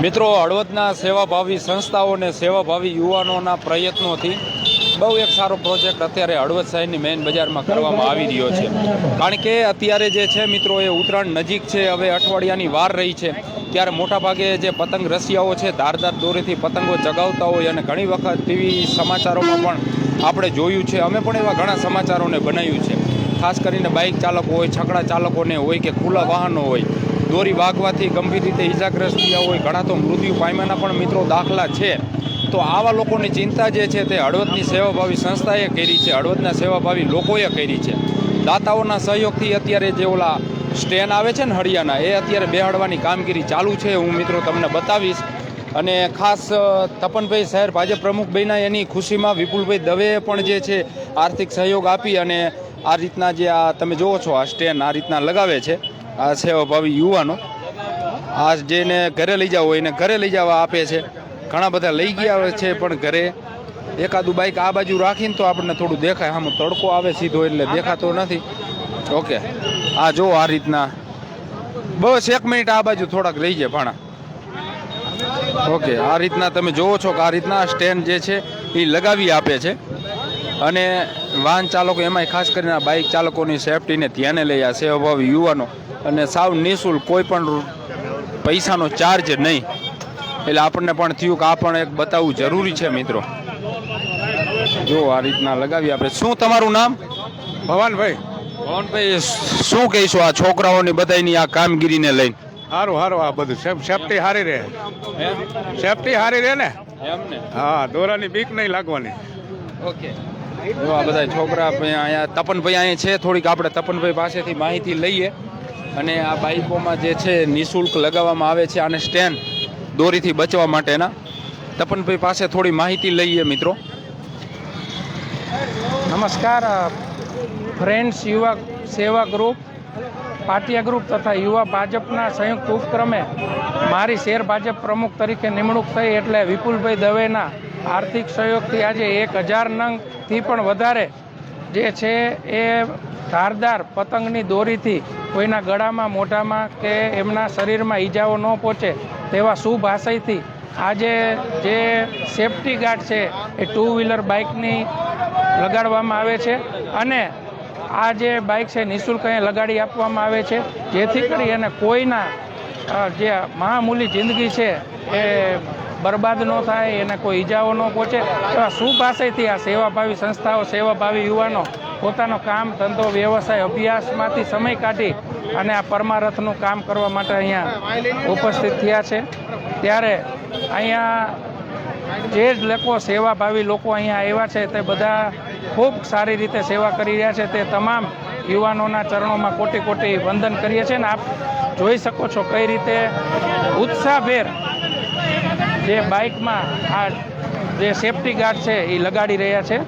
મિત્રો, હળવદના સેવાભાવી સંસ્થાઓ અને સેવાભાવી યુવાનોના પ્રયત્નોથી બહુ એક સારો પ્રોજેક્ટ અત્યારે હળવદ શહેરની મેઇન બજારમાં કરવામાં આવી રહ્યો છે. કારણ કે અત્યારે જે છે મિત્રો, એ ઉત્તરાયણ નજીક છે, હવે અઠવાડિયાની વાર રહી છે. ત્યારે મોટાભાગે જે પતંગ રસિયાઓ છે, ધારદાર દોરીથી પતંગો ચગાવતા હોય અને ઘણી વખત ટીવી સમાચારોમાં પણ આપણે જોયું છે. અમે પણ એવા ઘણા સમાચારોને બનાવ્યું છે. ખાસ કરીને બાઇક ચાલકો હોય, છકડા ચાલકોને હોય કે ખુલ્લા વાહનો હોય. દોરી વાગવાથી ગંભીર રીતે ઇજાગ્રસ્ત થયા હોય, ઘણા તો મૃત્યુ પામ્યાના પણ મિત્રો દાખલા છે. તો આવા લોકોની ચિંતા જે છે તે હળવદની સેવાભાવી સંસ્થાએ કરી છે, હળવદના સેવાભાવી લોકોએ કરી છે. દાતાઓના સહયોગથી અત્યારે જે ઓલા સ્ટેન આવે છે ને હળિયાના, એ અત્યારે બેહાડવાની કામગીરી ચાલુ છે. હું મિત્રો તમને બતાવીશ. અને ખાસ તપનભાઈ શહેર ભાજપ પ્રમુખ બન્યા એની ખુશીમાં વિપુલભાઈ દવેએ પણ જે છે આર્થિક સહયોગ આપી અને આ રીતના જે આ તમે જુઓ છો, આ સ્ટેન આ રીતના લગાવે છે. આ સેવાભાવી યુવાનો. આ જેને ઘરે લઈ જવો એને ઘરે લઈ જવા આપે છે. ઘણા બધા લઈ ગયા છે, પણ ઘરે એકાદું બાઈક આ બાજુ રાખીને તો આપણને થોડું દેખાય. આમ તડકો આવે સીધો એટલે દેખાતો નથી. ઓકે. આ જો આ રીતના. બસ એક મિનિટ આ બાજુ થોડાક રહી જાય ભાણા. ઓકે, આ રીતના તમે જોવો છો કે આ રીતના સ્ટેન્ડ જે છે, એ લગાવી આપે છે. અને વાહન ચાલકો એમાંય ખાસ કરીને બાઇક ચાલકોની સેફટીને ધ્યાને લઈ આ સેવાભાવી યુવાનો. અને સાવ નિઃશુલ્ક કોઈ પણ પૈસાનો ચાર્જ નહીં. એટલે આપણને પણ થયું કે આ પણ એક બતાવવું જરૂરી છે મિત્રો. જો આ રીતના લગાવી આપણે. શું તમારું નામ? ભવાનભાઈ. ભવનભાઈ શું કહીશું આ છોકરાઓની બધાની આ કામગીરીને લઈને? સારું સારું આ બધું સેફ- સેફટી સારી રહે. સેફટી સારી રહે ને? હા દોરાની બીક નહીં લાગવાની. ઓકે. જો આ બધા છોકરા અહીંયા તપનભાઈ અહીંયા છે. થોડીક આપણે તપનભાઈ પાસેથી માહિતી લઈએ. અને આ બાઇકોમાં જે છે નિઃશુલ્ક લગાવવામાં આવે છે આને સ્ટેન્ડ દોરીથી બચવા માટેના. તપનભાઈ પાસે થોડી માહિતી લઈએ મિત્રો. નમસ્કાર ફ્રેન્ડ્સ, યુવા સેવા ગ્રુપ, પાટિયા ગ્રુપ તથા યુવા ભાજપના સંયુક્ત ઉપક્રમે મારી શેર ભાજપ પ્રમુખ તરીકે નિમણૂક થઈ એટલે વિપુલભાઈ દવેના આર્થિક સહયોગથી આજે એક હજાર નંગથી પણ વધારે જે છે એ ધારદાર પતંગની દોરીથી કોઈના ગળામાં, મોઢામાં કે એમના શરીરમાં ઈજાઓ ન પહોંચે તેવા શુભ આશયથી આજે જે સેફટી ગાર્ડ છે, એ ટુ વ્હીલર બાઇકની લગાડવામાં આવે છે અને આ જે બાઇક છે, નિઃશુલ્ક અહીંયા લગાડી આપવામાં આવે છે. જેથી કરી અને કોઈના જે મહામૂલી જિંદગી છે એ બરબાદ ન થાય, એને કોઈ ઈજાઓ ન પહોંચે. એવા પાસેથી આ સેવાભાવી સંસ્થાઓ, સેવાભાવી યુવાનો પોતાનો કામ, ધંધો, વ્યવસાય, અભ્યાસમાંથી સમય કાઢી અને આ પરમારથનું કામ કરવા માટે અહીંયા ઉપસ્થિત થયા છે. ત્યારે અહીંયા જે જ લોકો સેવાભાવી લોકો અહીંયા આવ્યા છે, તે બધા ખૂબ સારી રીતે સેવા કરી રહ્યા છે. તે તમામ યુવાનોના ચરણોમાં કોટી કોટી વંદન કરીએ છીએ. ને આપ જોઈ શકો છો કઈ રીતે ઉત્સાહભેર જે બાઇકમાં આ જે સેફટી ગાર્ડ છે એ લગાડી રહ્યા છે.